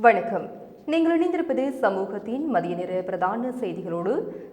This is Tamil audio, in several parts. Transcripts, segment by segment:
வணக்கம். நீங்கள் இணைந்திருப்பது சமூகத்தின் மதிய நேர பிரதான செய்திகளோடு.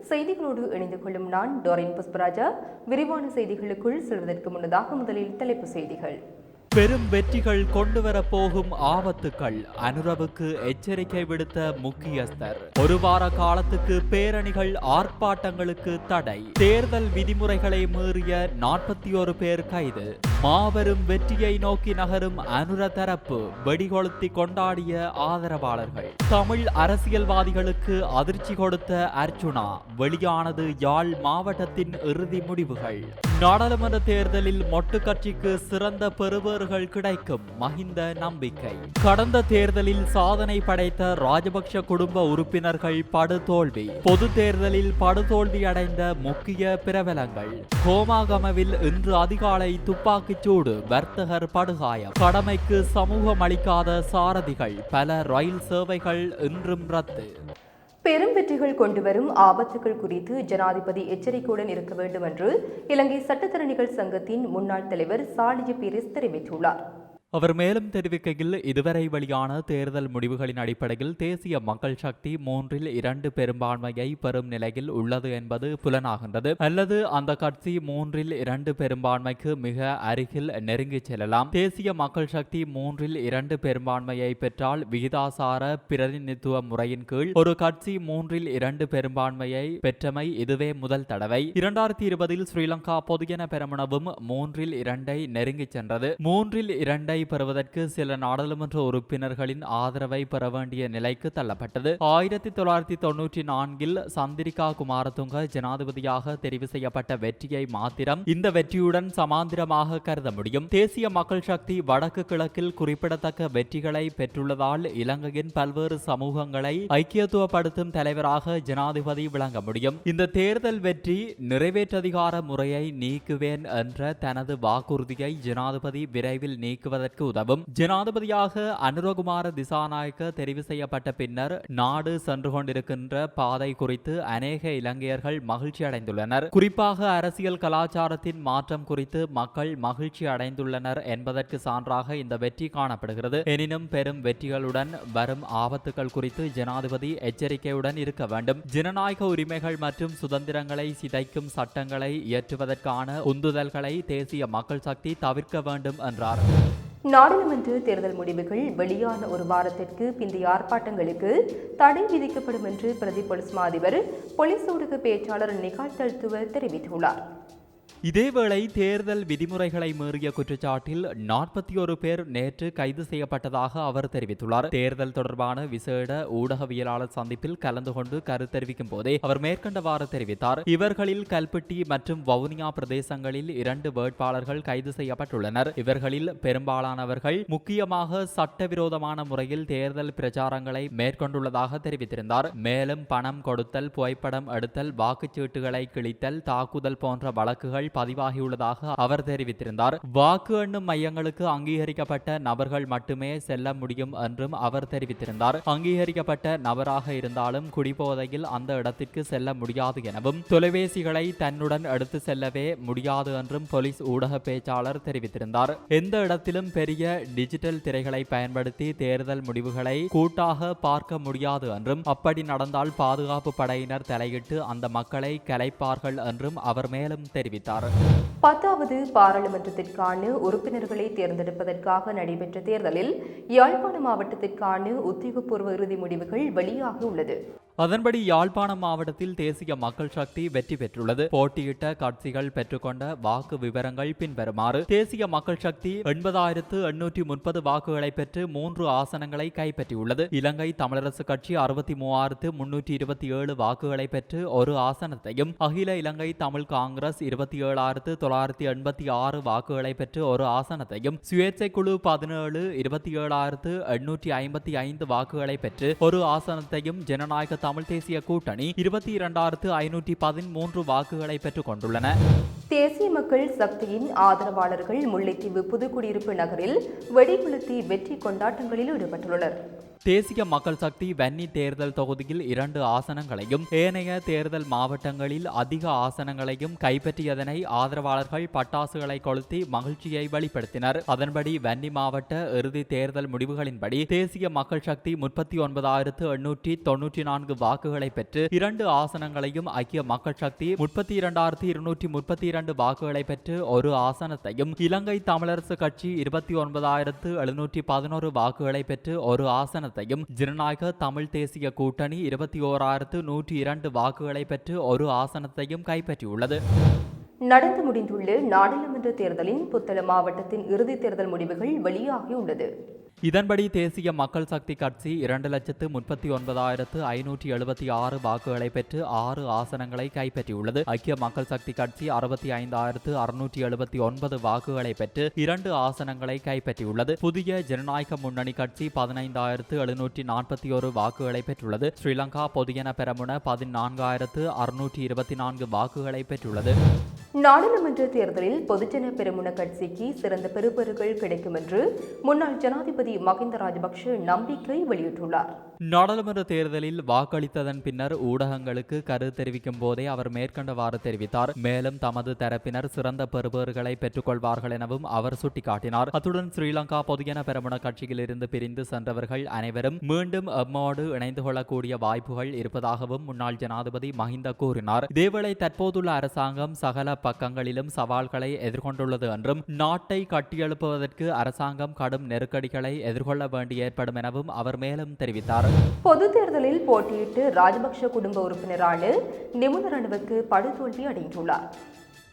செய்திகளோடு இணைந்து கொள்ளும் நான் டோரின் புஷ்பராஜா. விரிவான செய்திகளுக்குள் செல்வதற்கு முன்னதாக முதலில் தலைப்பு செய்திகள். பெரும் வெற்றிகள் கொண்டு போகும் ஆபத்துக்கள் அனுரவுக்கு எச்சரிக்கை விடுத்த முக்கியஸ்தர். ஒரு வார காலத்துக்கு பேரணிகள் ஆர்ப்பாட்டங்களுக்கு தடை. தேர்தல் விதிமுறைகளை மீறிய நாற்பத்தி ஒரு பேர் கைது. மாபெரும் வெற்றியை நோக்கி நகரும் அனுர தரப்பு வெடிகொளுத்தி கொண்டாடிய ஆதரவாளர்கள். தமிழ் அரசியல்வாதிகளுக்கு அதிர்ச்சி கொடுத்த அர்ச்சுனா வெளியானது யாழ் மாவட்டத்தின் இறுதி முடிவுகள். நாடாளுமன்ற தேர்தலில் மொட்டு கட்சிக்கு சிறந்த பெறுபேறுகள் கிடைக்கும் மஹிந்த நம்பிக்கை. கடந்த தேர்தலில் சாதனை படைத்த ராஜபக்ஷ குடும்ப உறுப்பினர்கள் படுதோல்வி. பொது தேர்தலில் படுதோல்வி அடைந்த முக்கிய பிரபலங்கள். கோமாகமவில் இன்று அதிகாலை துப்பாக்கி சூடு வர்த்தகர் படுகாயம். கடமைக்கு சமூகம் அளிக்காத சாரதிகள் பல ரயில் சேவைகள் இன்றும் ரத்து. பெரும் வெற்றிகள் கொண்டுவரும் ஆபத்துகள் குறித்து ஜனாதிபதி எச்சரிக்கையுடன் இருக்க வேண்டும் என்று இலங்கை சட்டத்தரணிகள் சங்கத்தின் முன்னாள் தலைவர் சாலிய பீரிஸ் தெரிவித்துள்ளார். அவர் மேலும் தெரிவிக்கையில் இதுவரை வெளியான தேர்தல் முடிவுகளின் அடிப்படையில் தேசிய மக்கள் சக்தி மூன்றில் இரண்டு பெரும்பான்மையை பெறும் நிலையில் உள்ளது என்பது புலனாகின்றது. அல்லது அந்த கட்சி மூன்றில் இரண்டு பெரும்பான்மைக்கு மிக அருகில் நெருங்கிச் செல்லலாம். தேசிய மக்கள் சக்தி மூன்றில் இரண்டு பெரும்பான்மையை பெற்றால் விகிதாசார பிரதிநிதித்துவ முறையின் கீழ் ஒரு கட்சி மூன்றில் இரண்டு பெரும்பான்மையை பெற்றமை இதுவே முதல் தடவை. இரண்டாயிரத்தி இருபதில் ஸ்ரீலங்கா பொதுஜன பெருமனவும் மூன்றில் இரண்டை நெருங்கிச் சென்றது. மூன்றில் இரண்டை பெறுவதற்கு சில நாடாளுமன்ற உறுப்பினர்களின் ஆதரவை பெற வேண்டிய நிலைக்கு தள்ளப்பட்டது. ஆயிரத்தி தொள்ளாயிரத்தி தொன்னூற்றி நான்கில் சந்திரிகா குமாரதுங்க ஜனாதிபதியாக தெரிவு செய்யப்பட்ட வெற்றியை மாத்திரம் இந்த வெற்றியுடன் சமாந்திரமாக கருத முடியும். தேசிய மக்கள் சக்தி வடக்கு கிழக்கில் குறிப்பிடத்தக்க வெற்றிகளை பெற்றுள்ளதால் இலங்கையின் பல்வேறு சமூகங்களை ஐக்கியத்துவப்படுத்தும் தலைவராக ஜனாதிபதி விளங்க முடியும். இந்த தேர்தல் வெற்றி நிறைவேற்றதிகார முறையை நீக்குவேன் என்ற தனது வாக்குறுதியை ஜனாதிபதி விரைவில் நீக்குவதற்கு உதவும். ஜனாதிபதியாக அனுரகுமார திசாநாயக்க தெரிவு செய்யப்பட்ட பின்னர் நாடு சென்று கொண்டிருக்கின்ற பாதை குறித்து அநேக இலங்கையர்கள் மகிழ்ச்சி அடைந்துள்ளனர். குறிப்பாக அரசியல் கலாச்சாரத்தின் மாற்றம் குறித்து மக்கள் மகிழ்ச்சி அடைந்துள்ளனர் என்பதற்கு சான்றாக இந்த வெற்றி காணப்படுகிறது. எனினும் பெரும் வெற்றிகளுடன் வரும் ஆபத்துகள் குறித்து ஜனாதிபதி எச்சரிக்கையுடன் இருக்க வேண்டும். ஜனநாயக உரிமைகள் மற்றும் சுதந்திரங்களை சிதைக்கும் சட்டங்களை இயற்றுவதற்கான உந்துதல்களை தேசிய மக்கள் சக்தி தவிர்க்க வேண்டும் என்றார். நாடாளுமன்ற தேர்தல் முடிவுகள் வெளியான ஒரு வாரத்திற்கு பிந்தைய ஆர்ப்பாட்டங்களுக்கு தடை விதிக்கப்படும் என்று பிரதி பொலிஸ் மாதிபர் பொலிஸ் ஊடக பேச்சாளர் நிகால் தல்துவ தெரிவித்துள்ளார். இதேவேளை தேர்தல் விதிமுறைகளை மீறிய குற்றச்சாட்டில் நாற்பத்தி ஒரு பேர் நேற்று கைது செய்யப்பட்டதாக அவர் தெரிவித்துள்ளார். தேர்தல் தொடர்பான விசேட ஊடகவியலாளர் சந்திப்பில் கலந்து கொண்டு கருத்து தெரிவிக்கும் போதே அவர் மேற்கண்டவாறு தெரிவித்தார். இவர்களில் கல்பட்டி மற்றும் வவுனியா பிரதேசங்களில் இரண்டு வேட்பாளர்கள் கைது செய்யப்பட்டுள்ளனர். இவர்களில் பெரும்பாலானவர்கள் முக்கியமாக சட்டவிரோதமான முறையில் தேர்தல் பிரச்சாரங்களை மேற்கொண்டுள்ளதாக தெரிவித்திருந்தார். மேலும் பணம் கொடுத்தல் புகைப்படம் எடுத்தல் வாக்குச்சீட்டுகளை கிழித்தல் தாக்குதல் போன்ற வழக்குகள் பதிவாகியுள்ளதாக அவர் தெரிவித்திருந்தார். வாக்கு எண்ணும் மையங்களுக்கு அங்கீகரிக்கப்பட்ட நபர்கள் மட்டுமே செல்ல முடியும் என்றும் அவர் தெரிவித்திருந்தார். அங்கீகரிக்கப்பட்ட நபராக இருந்தாலும் குடிபோதையில் அந்த இடத்திற்கு செல்ல முடியாது எனவும் தொலைபேசிகளை தன்னுடன் எடுத்து செல்லவே முடியாது என்றும் போலீஸ் ஊடக பேச்சாளர் தெரிவித்திருந்தார். எந்த இடத்திலும் பெரிய டிஜிட்டல் திரைகளை பயன்படுத்தி தேர்தல் முடிவுகளை கூட்டாக பார்க்க முடியாது என்றும் அப்படி நடந்தால் பாதுகாப்பு படையினர் தலையிட்டு அந்த மக்களை கலைப்பார்கள் என்றும் அவர் மேலும் தெரிவித்தார். பத்தாவது பாராளுமன்றத்திற்கான உறுப்பினர்களை தேர்ந்தெடுப்பதற்காக நடைபெற்ற தேர்தலில் யாழ்ப்பாண மாவட்டத்திற்கான உத்தியோகபூர்வ இறுதி முடிவுகள் வெளியாக உள்ளது. அதன்படி யாழ்ப்பாணம் மாவட்டத்தில் தேசிய மக்கள் சக்தி வெற்றி பெற்றுள்ளது. போட்டியிட்ட கட்சிகள் பெற்றுக்கொண்ட வாக்கு விவரங்கள் பின்வருமாறு தேசிய மக்கள் சக்தி எண்பதாயிரத்து எண்ணூற்றி முப்பது வாக்குகளை பெற்று மூன்று ஆசனங்களை கைப்பற்றியுள்ளது. இலங்கை தமிழரசு கட்சி அறுபத்தி மூவாயிரத்து முன்னூற்றி இருபத்தி ஏழு வாக்குகளை பெற்று ஒரு ஆசனத்தையும் அகில இலங்கை தமிழ் காங்கிரஸ் இருபத்தி ஏழாயிரத்து தொள்ளாயிரத்தி எண்பத்தி ஆறு வாக்குகளை பெற்று ஒரு ஆசனத்தையும் சுயேட்சை குழு பதினேழு இருபத்தி ஏழாயிரத்து எண்ணூற்றி ஐம்பத்தி ஐந்து வாக்குகளை பெற்று ஒரு ஆசனத்தையும் ஜனநாயக தமிழ் தேசிய கூட்டணி இருபத்தி இரண்டாயிரத்து ஐநூற்றி பதிமூன்று வாக்குகளை பெற்றுக் கொண்டுள்ளன தேசிய மக்கள் சக்தியின் ஆதரவாளர்கள் முல்லைத்தீவு புதுக்குடியிருப்பு நகரில் வெடிகுளுத்தி வெற்றி கொண்டாட்டங்களில் ஈடுபட்டுள்ளனர். தேசிய மக்கள் சக்தி வன்னி தேர்தல் தொகுதியில் இரண்டு ஆசனங்களையும் ஏனைய தேர்தல் மாவட்டங்களில் அதிக ஆசனங்களையும் கைப்பற்றியதனை ஆதரவாளர்கள் பட்டாசுகளை கொளுத்தி மகிழ்ச்சியை வெளிப்படுத்தினர். அதன்படி வன்னி மாவட்ட இறுதி தேர்தல் முடிவுகளின்படி தேசிய மக்கள் சக்தி முப்பத்தி ஒன்பதாயிரத்து எண்ணூற்றி தொன்னூற்றி நான்கு வாக்குகளை பெற்று இரண்டு ஆசனங்களையும் ஐக்கிய மக்கள் சக்தி முப்பத்தி இரண்டாயிரத்தி இருநூற்றி முப்பத்தி இரண்டு வாக்குகளை பெற்று ஒரு ஆசனத்தையும் இலங்கை தமிழரசு கட்சி இருபத்தி ஒன்பதாயிரத்து எழுநூற்றி பதினோரு வாக்குகளை பெற்று ஒரு ஆசன ஆசனத்தையும் ஜனநாயக தமிழ் தேசிய கூட்டணி இருபத்தி ஓராயிரத்து நூற்றி இரண்டு வாக்குகளை பெற்று ஒரு ஆசனத்தையும் கைப்பற்றியுள்ளது. நடந்து முடிந்துள்ள நாடாளுமன்ற தேர்தலின் புத்தளம் மாவட்டத்தின் இறுதித் தேர்தல் முடிவுகள் வெளியாகியுள்ளது. இதன்படி தேசிய மக்கள் சக்தி கட்சி இரண்டு லட்சத்து முப்பத்தி ஒன்பதாயிரத்து ஐநூற்றி எழுபத்தி ஆறு வாக்குகளை பெற்று ஆறு ஆசனங்களை கைப்பற்றியுள்ளது. ஐக்கிய மக்கள் சக்தி கட்சி அறுபத்தி ஐந்தாயிரத்து அறுநூற்றி எழுபத்தி ஒன்பது வாக்குகளை பெற்று இரண்டு ஆசனங்களை கைப்பற்றியுள்ளது. புதிய ஜனநாயக முன்னணி கட்சி பதினைந்தாயிரத்து எழுநூற்றி நாற்பத்தி ஒரு வாக்குகளை பெற்றுள்ளது. ஸ்ரீலங்கா பொதுஜன பெரமுன பதினான்காயிரத்து அறுநூற்றி இருபத்தி நான்கு வாக்குகளை பெற்றுள்ளது. நாடாளுமன்ற தேர்தலில் பொதுஜன பெருமுன கட்சிக்கு சிறந்த பெறுபேறுகள் கிடைக்கும் என்று முன்னாள் ஜனாதிபதி மகிந்த ராஜபக்ஷ நம்பிக்கை வெளியிட்டுள்ளார். நாடாளுமன்ற தேர்தலில் வாக்களித்ததன் பின்னர் ஊடகங்களுக்கு கருத்து தெரிவிக்கும் போதே அவர் மேற்கண்டவாறு தெரிவித்தார். மேலும் தமது தரப்பினர் சிறந்த பெறுபேறுகளை பெற்றுக்கொள்வார்கள் எனவும் அவர் சுட்டிக்காட்டினார். அத்துடன் ஸ்ரீலங்கா பொதுஜன பெரமுன கட்சியிலிருந்து பிரிந்து சென்றவர்கள் அனைவரும் மீண்டும் எம்மோடு இணைந்து கொள்ளக்கூடிய வாய்ப்புகள் இருப்பதாகவும் முன்னாள் ஜனாதிபதி மஹிந்த கூறினார். இதேவேளை தற்போதுள்ள அரசாங்கம் சகல பக்கங்களிலும் சவால்களை எதிர்கொண்டுள்ளது என்றும் நாட்டை கட்டியெழுப்புவதற்கு அரசாங்கம் கடும் நெருக்கடிகளை எதிர்கொள்ள வேண்டி ஏற்படும் எனவும் அவர் மேலும் தெரிவித்தார். பொது தேர்தலில் போட்டியிட்டு ராஜபக்ஷ குடும்ப உறுப்பினரான நிபுணர் அணுவுக்கு படுதோல்வி அடைந்துள்ளார்.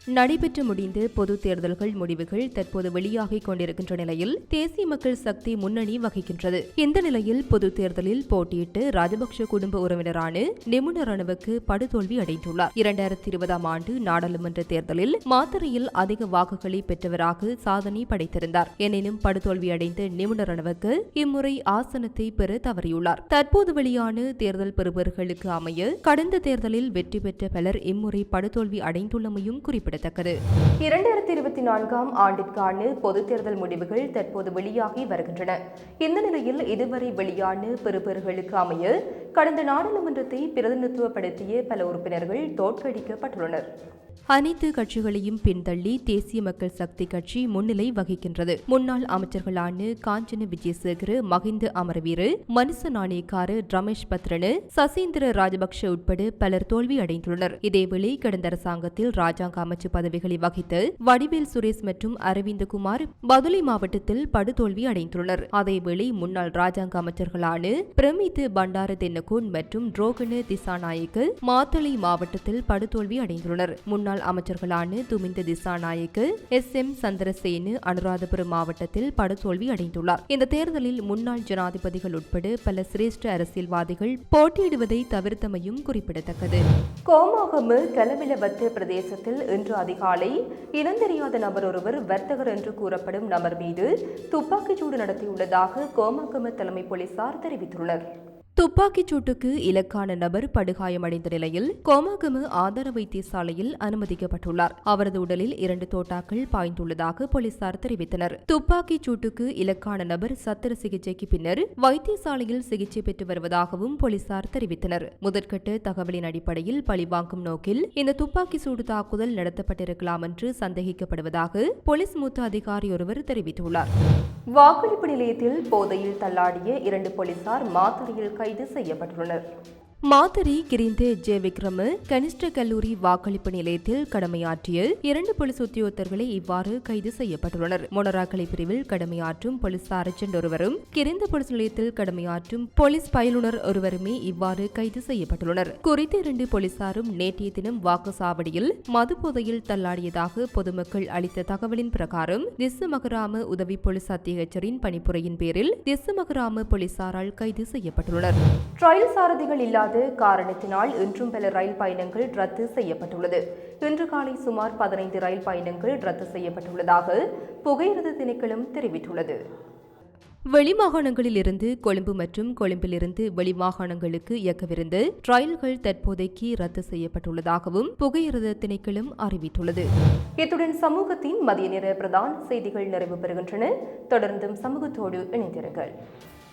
நடைபெற்று முடிந்த பொது தேர்தல்கள் முடிவுகள் தற்போது வெளியாகிக் கொண்டிருக்கின்ற நிலையில் தேசிய மக்கள் சக்தி முன்னணி வகிக்கின்றது. இந்த நிலையில் பொது தேர்தலில் போட்டியிட்டு ராஜபக்ஷ குடும்ப உறவினரான நிமுன அணுவுக்கு படுதோல்வி அடைந்துள்ளார். இரண்டாயிரத்தி இருபதாம் ஆண்டு நாடாளுமன்ற தேர்தலில் மாத்தறையில் அதிக வாக்குகளை பெற்றவராக சாதனை படைத்திருந்தார். எனினும் படுதோல்வி அடைந்த நிமுன அணுவுக்கு இம்முறை ஆசனத்தை பெற தவறியுள்ளார். தற்போது வெளியான தேர்தல் பெறுபவர்களுக்கு அமைய கடந்த தேர்தலில் வெற்றி பெற்ற பலர் இம்முறை படுதோல்வி அடைந்துள்ளமையும் குறிப்பிடத்தக்கது. இரண்டாயிரத்தி இருபத்தி நான்காம் ஆண்டிற்கான பொது தேர்தல் முடிவுகள் தற்போது வெளியாகி வருகின்றன. இந்த நிலையில் இதுவரை வெளியான பெறுபேறுகளுக்கு அமைய கடந்த நாடாளுமன்றத்தை பிரதிநிதித்துவப்படுத்திய பல உறுப்பினர்கள் தோற்கடிக்கப்பட்டுள்ளனர். அனைத்து கட்சிகளையும் பின்தள்ளி தேசிய மக்கள் சக்தி கட்சி முன்னிலை வகிக்கின்றது. முன்னாள் அமைச்சர்களான காஞ்சன விஜயசேகர மகிந்த அமரவீர மனுச நாணயக்கார ரமேஷ் பத்ரனு சசீந்திர ராஜபக்ஷ உட்பட பலர் தோல்வி அடைந்துள்ளனர். இதேவேளை கடந்த அரசாங்கத்தில் ராஜாங்க அமைச்சு பதவிகளை வகித்த வடிவேல் சுரேஷ் மற்றும் அரவிந்தகுமார் பதுளை மாவட்டத்தில் படுதோல்வி அடைந்துள்ளனர். அதேவேளை முன்னாள் ராஜாங்க அமைச்சர்களான பிரமித் பண்டார தென்னகோன் மற்றும் ரோகன திசாநாயக்க மாத்தளை மாவட்டத்தில் படுதோல்வி அடைந்துள்ளனர். முன்னாள் அமைச்சர்களான துமிந்த திசாநாயக்க எஸ். எம். சந்திரசேனு அனுராதபுரம் மாவட்டத்தில் படுதோல்வி அடைந்துள்ளார். இந்த தேர்தலில் முன்னாள் ஜனாதிபதிகள் உட்பட பல சிரேஷ்ட அரசியல்வாதிகள் போட்டியிடுவதை தவிர்த்தமையும் குறிப்பிடத்தக்கது. கோமாகமு கலவிலவத்து பிரதேசத்தில் இன்று அதிகாலை இனந்தெரியாத நபர் ஒருவர் வர்த்தகர் என்று கூறப்படும் நபர் மீது துப்பாக்கிச்சூடு நடத்தியுள்ளதாக கோமாகம தலைமை போலீசார் தெரிவித்துள்ளனர். துப்பாக்கிச் சூட்டுக்கு இலக்கான நபர் படுகாயமடைந்த நிலையில் கோமாகமு ஆதார வைத்தியசாலையில் அனுமதிக்கப்பட்டுள்ளார். அவரது உடலில் இரண்டு தோட்டாக்கள் பாய்ந்துள்ளதாக போலீசார் தெரிவித்தனர். துப்பாக்கிச் சூட்டுக்கு இலக்கான நபர் சத்திர சிகிச்சைக்கு பின்னர் வைத்தியசாலையில் சிகிச்சை பெற்று வருவதாகவும் போலீசார் தெரிவித்தனர். முதற்கட்ட தகவலின் அடிப்படையில் பழிவாங்கும் நோக்கில் இந்த துப்பாக்கி சூடு தாக்குதல் நடத்தப்பட்டிருக்கலாம் என்று சந்தேகிக்கப்படுவதாக போலீஸ் மூத்த அதிகாரி ஒருவர் தெரிவித்துள்ளார். வாக்களிப்பு நிலையத்தில் போதையில் தள்ளாடிய இரண்டு போலீசார் மாத்தறையில் கைது செய்யப்பட்டுள்ளனர். மாதிரி கிரிந்து ஜே விக்ரம கனிஷ்ட கல்லூரி வாக்களிப்பு நிலையத்தில் கடமையாற்றிய இரண்டு போலீஸ் உத்தியோகத்தர்களை இவ்வாறு கைது செய்யப்பட்டுள்ளனர். மொனராக்கலை பிரிவில் கடமையாற்றும் போலீஸ் சார்ஜென்ட் ஒருவரும் கிரிந்த போலீஸ் நிலையத்தில் கடமையாற்றும் போலீஸ் பயிலுனர் ஒருவருமே இவ்வாறு கைது செய்யப்பட்டுள்ளனர். குறித்த இரண்டு போலீசாரும் நேற்றைய தினம் வாக்குச்சாவடியில் மது போதையில் தள்ளாடியதாக பொதுமக்கள் அளித்த தகவலின் பிரகாரம் திசு மகராம உதவி போலீஸ் அத்தியட்சரின் பணிப்புரையின் பேரில் திசு மகராம போலீசாரால் கைது செய்யப்பட்டுள்ளனர். ரயில் சாரதிகள் இல்லாத காரணத்தினால் இன்றும் பல ரயில் பயணங்கள் ரத்து செய்யப்பட்டுள்ளது. இன்று காலை சுமார் பதினைந்து ரயில் பயணங்கள் ரத்து செய்யப்பட்டுள்ளதாக புகையிரத திணைக்களம் தெரிவித்துள்ளது. வெளிமாகாணங்களில் இருந்து கொழும்பு மற்றும் கொழும்பிலிருந்து வெளிமாகாணங்களுக்கு இயக்கவிருந்த ரயில்கள் தற்போதைக்கு ரத்து செய்யப்பட்டுள்ளதாகவும் புகையிரத திணைக்களம் அறிவித்துள்ளது. இத்துடன் சமூகத்தின் மதிய நேர பிரதான செய்திகள் நிறைவு பெறுகின்றன. தொடர்ந்தும் சமூகத்தோடு இணைந்திருங்கள்.